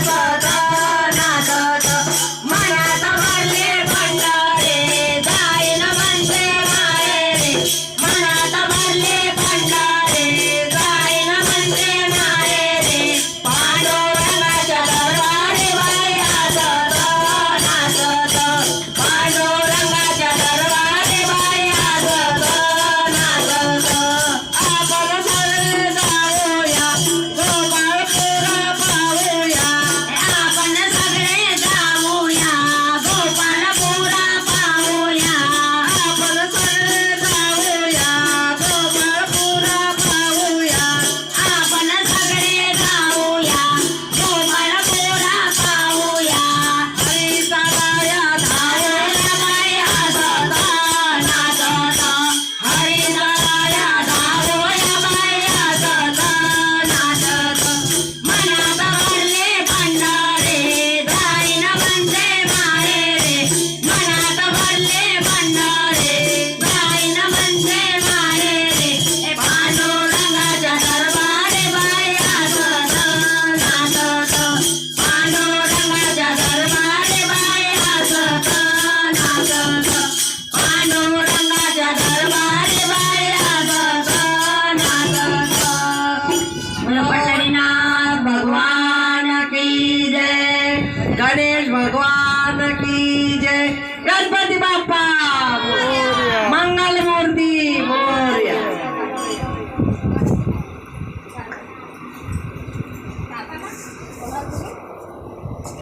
বাবা ગણેશ ભગવાન કી જય. ગણપતિ બાપા મંગલ મૂર્તિ મોર્યા.